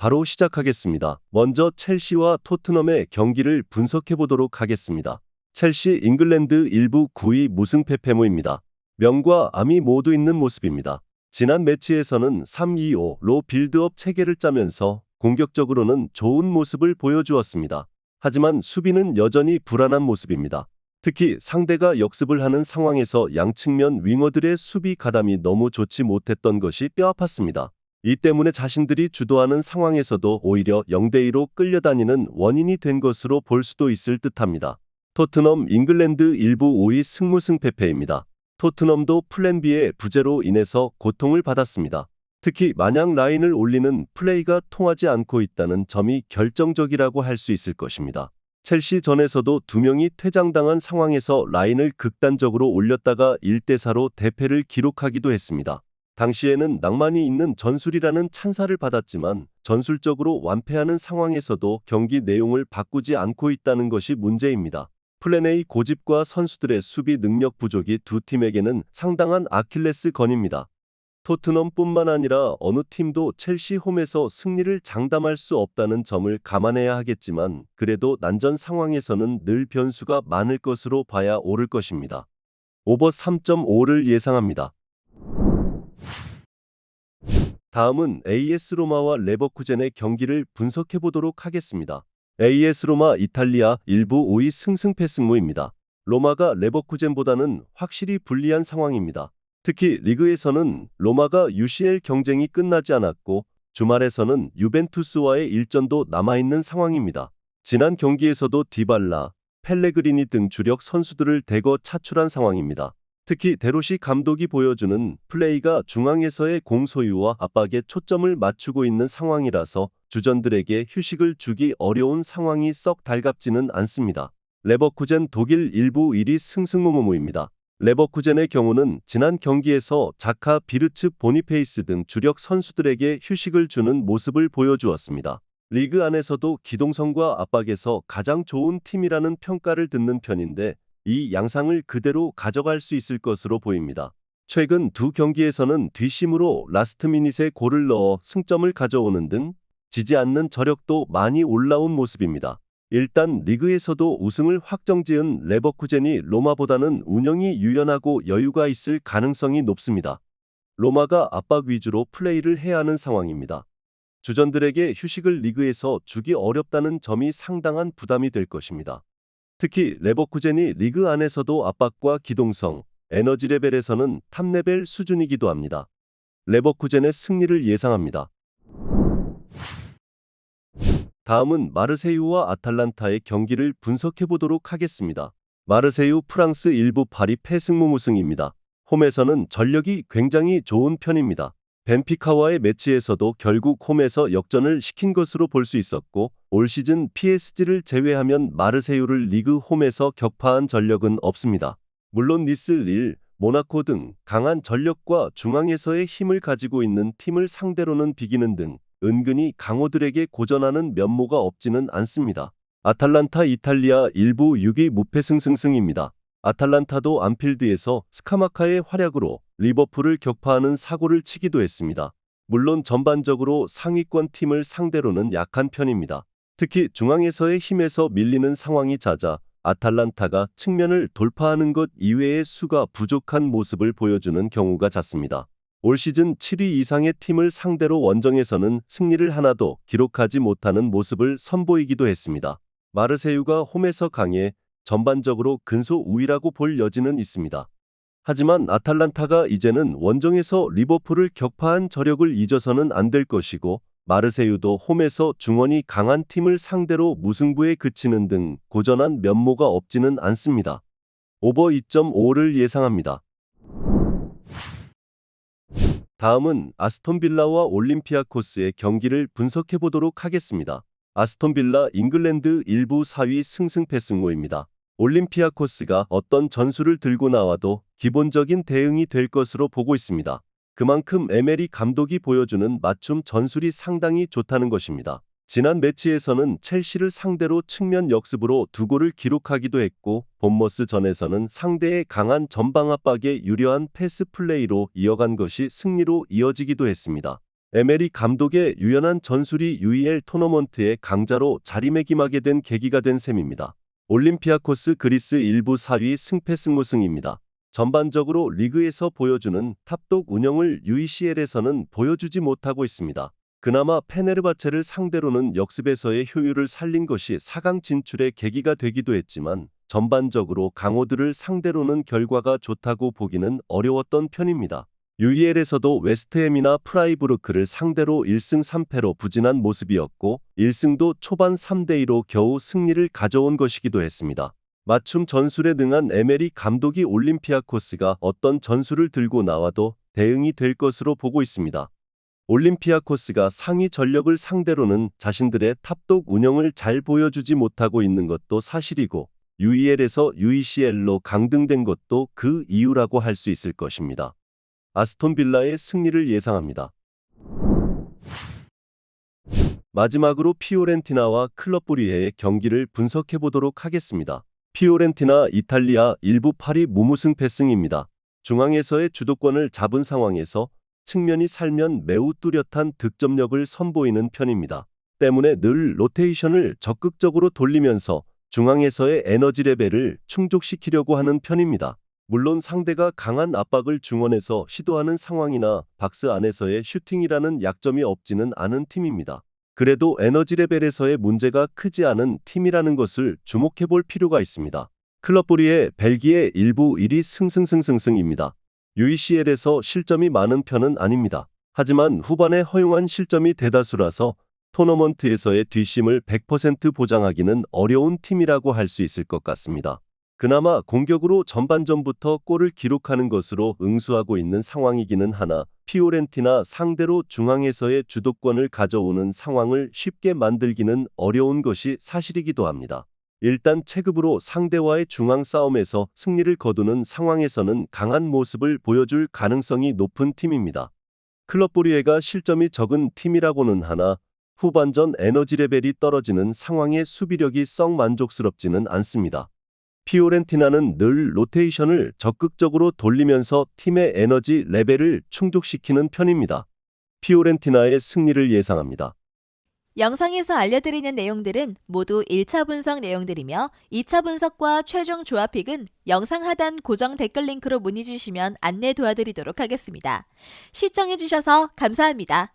바로 시작하겠습니다. 먼저 첼시와 토트넘의 경기를 분석해 보도록 하겠습니다. 첼시 잉글랜드 일부 9위 무승패 패모입니다. 명과 암이 모두 있는 모습입니다. 지난 매치에서는 3-2-5로 빌드업 체계를 짜면서 공격적으로는 좋은 모습을 보여주었습니다. 하지만 수비는 여전히 불안한 모습입니다. 특히 상대가 역습을 하는 상황에서 양측면 윙어들의 수비 가담이 너무 좋지 못했던 것이 뼈아팠습니다. 이 때문에 자신들이 주도하는 상황에서도 오히려 0대2로 끌려다니는 원인이 된 것으로 볼 수도 있을 듯합니다. 토트넘 잉글랜드 일부 5위 승무승패패입니다. 토트넘도 플랜 B의 부재로 인해서 고통을 받았습니다. 특히 마냥 라인을 올리는 플레이가 통하지 않고 있다는 점이 결정적이라고 할 수 있을 것입니다. 첼시 전에서도 두 명이 퇴장당한 상황에서 라인을 극단적으로 올렸다가 1대4로 대패를 기록하기도 했습니다. 당시에는 낭만이 있는 전술이라는 찬사를 받았지만 전술적으로 완패하는 상황에서도 경기 내용을 바꾸지 않고 있다는 것이 문제입니다. 플랜 A 고집과 선수들의 수비 능력 부족이 두 팀에게는 상당한 아킬레스 건입니다. 토트넘뿐만 아니라 어느 팀도 첼시 홈에서 승리를 장담할 수 없다는 점을 감안해야 하겠지만 그래도 난전 상황에서는 늘 변수가 많을 것으로 봐야 옳을 것입니다. 오버 3.5를 예상합니다. 다음은 AS 로마와 레버쿠젠의 경기를 분석해 보도록 하겠습니다. AS 로마 이탈리아 일부 5위 승승패 승무입니다. 로마가 레버쿠젠보다는 확실히 불리한 상황입니다. 특히 리그에서는 로마가 UCL 경쟁이 끝나지 않았고 주말에서는 유벤투스와의 일전도 남아있는 상황입니다. 지난 경기에서도 디발라, 펠레그리니 등 주력 선수들을 대거 차출한 상황입니다. 특히 데로시 감독이 보여주는 플레이가 중앙에서의 공 소유와 압박에 초점을 맞추고 있는 상황이라서 주전들에게 휴식을 주기 어려운 상황이 썩 달갑지는 않습니다. 레버쿠젠 독일 일부 1위 승승무무무입니다. 레버쿠젠의 경우는 지난 경기에서 자카 비르츠 보니페이스 등 주력 선수들에게 휴식을 주는 모습을 보여주었습니다. 리그 안에서도 기동성과 압박에서 가장 좋은 팀이라는 평가를 듣는 편인데 이 양상을 그대로 가져갈 수 있을 것으로 보입니다. 최근 두 경기에서는 뒷심으로 라스트 미닛에 골을 넣어 승점을 가져오는 등 지지 않는 저력도 많이 올라온 모습입니다. 일단 리그에서도 우승을 확정지은 레버쿠젠이 로마보다는 운영이 유연하고 여유가 있을 가능성이 높습니다. 로마가 압박 위주로 플레이를 해야 하는 상황입니다. 주전들에게 휴식을 리그에서 주기 어렵다는 점이 상당한 부담이 될 것입니다. 특히 레버쿠젠이 리그 안에서도 압박과 기동성, 에너지 레벨에서는 탑레벨 수준이기도 합니다. 레버쿠젠의 승리를 예상합니다. 다음은 마르세유와 아탈란타의 경기를 분석해 보도록 하겠습니다. 마르세유 프랑스 일부 파리 패승무무승입니다. 홈에서는 전력이 굉장히 좋은 편입니다. 벤피카와의 매치에서도 결국 홈에서 역전을 시킨 것으로 볼 수 있었고 올 시즌 PSG를 제외하면 마르세유를 리그 홈에서 격파한 전력은 없습니다. 물론 니스, 릴, 모나코 등 강한 전력과 중앙에서의 힘을 가지고 있는 팀을 상대로는 비기는 등 은근히 강호들에게 고전하는 면모가 없지는 않습니다. 아탈란타 이탈리아 일부 6위 무패승승승입니다. 아탈란타도 안필드에서 스카마카의 활약으로 리버풀을 격파하는 사고를 치기도 했습니다. 물론 전반적으로 상위권 팀을 상대로는 약한 편입니다. 특히 중앙에서의 힘에서 밀리는 상황이 잦아 아탈란타가 측면을 돌파하는 것 이외의 수가 부족한 모습을 보여주는 경우가 잦습니다. 올 시즌 7위 이상의 팀을 상대로 원정에서는 승리를 하나도 기록하지 못하는 모습을 선보이기도 했습니다. 마르세유가 홈에서 강해 전반적으로 근소 우위라고 볼 여지는 있습니다. 하지만 아탈란타가 이제는 원정에서 리버풀을 격파한 저력을 잊어서는 안 될 것이고 마르세유도 홈에서 중원이 강한 팀을 상대로 무승부에 그치는 등 고전한 면모가 없지는 않습니다. 오버 2.5를 예상합니다. 다음은 아스톤빌라와 올림피아코스의 경기를 분석해 보도록 하겠습니다. 아스톤빌라 잉글랜드 일부 4위 승승패승호입니다. 올림피아코스가 어떤 전술을 들고 나와도 기본적인 대응이 될 것으로 보고 있습니다. 그만큼 에메리 감독이 보여주는 맞춤 전술이 상당히 좋다는 것입니다. 지난 매치에서는 첼시를 상대로 측면 역습으로 두 골을 기록하기도 했고 본머스 전에서는 상대의 강한 전방 압박에 유려한 패스 플레이로 이어간 것이 승리로 이어지기도 했습니다. 에메리 감독의 유연한 전술이 UEL 토너먼트의 강자로 자리매김하게 된 계기가 된 셈입니다. 올림피아코스 그리스 1부 4위 승패승무승입니다. 전반적으로 리그에서 보여주는 탑독 운영을 UECL에서는 보여주지 못하고 있습니다. 그나마 페네르바체를 상대로는 역습에서의 효율을 살린 것이 4강 진출의 계기가 되기도 했지만 전반적으로 강호들을 상대로는 결과가 좋다고 보기는 어려웠던 편입니다. UEL에서도 웨스트햄이나 프라이부르크를 상대로 1승 3패로 부진한 모습이었고 1승도 초반 3대2로 겨우 승리를 가져온 것이기도 했습니다. 맞춤 전술에 능한 에메리 감독이 올림피아코스가 어떤 전술을 들고 나와도 대응이 될 것으로 보고 있습니다. 올림피아코스가 상위 전력을 상대로는 자신들의 탑독 운영을 잘 보여주지 못하고 있는 것도 사실이고 UEL에서 UECL로 강등된 것도 그 이유라고 할 수 있을 것입니다. 아스톤 빌라의 승리를 예상합니다. 마지막으로 피오렌티나와 클럽 브리에의 경기를 분석해 보도록 하겠습니다. 피오렌티나 이탈리아 1부 8위 무무승 패승입니다. 중앙에서의 주도권을 잡은 상황에서 측면이 살면 매우 뚜렷한 득점력을 선보이는 편입니다. 때문에 늘 로테이션을 적극적으로 돌리면서 중앙에서의 에너지 레벨을 충족시키려고 하는 편입니다. 물론 상대가 강한 압박을 중원에서 시도하는 상황이나 박스 안에서의 슈팅이라는 약점이 없지는 않은 팀입니다. 그래도 에너지 레벨에서의 문제가 크지 않은 팀이라는 것을 주목해 볼 필요가 있습니다. 클럽브리의 벨기에 1부 1위 승승승승승입니다. UECL에서 실점이 많은 편은 아닙니다. 하지만 후반에 허용한 실점이 대다수라서 토너먼트에서의 뒷심을 100% 보장하기는 어려운 팀이라고 할 수 있을 것 같습니다. 그나마 공격으로 전반전부터 골을 기록하는 것으로 응수하고 있는 상황이기는 하나 피오렌티나 상대로 중앙에서의 주도권을 가져오는 상황을 쉽게 만들기는 어려운 것이 사실이기도 합니다. 일단 체급으로 상대와의 중앙 싸움에서 승리를 거두는 상황에서는 강한 모습을 보여줄 가능성이 높은 팀입니다. 클럽 보리에가 실점이 적은 팀이라고는 하나 후반전 에너지 레벨이 떨어지는 상황의 수비력이 썩 만족스럽지는 않습니다. 피오렌티나는 늘 로테이션을 적극적으로 돌리면서 팀의 에너지 레벨을 충족시키는 편입니다. 피오렌티나의 승리를 예상합니다. 영상에서 알려드리는 내용들은 모두 1차 분석 내용들이며 2차 분석과 최종 조합픽은 영상 하단 고정 댓글 링크로 문의 주시면 안내 도와드리도록 하겠습니다. 시청해주셔서 감사합니다.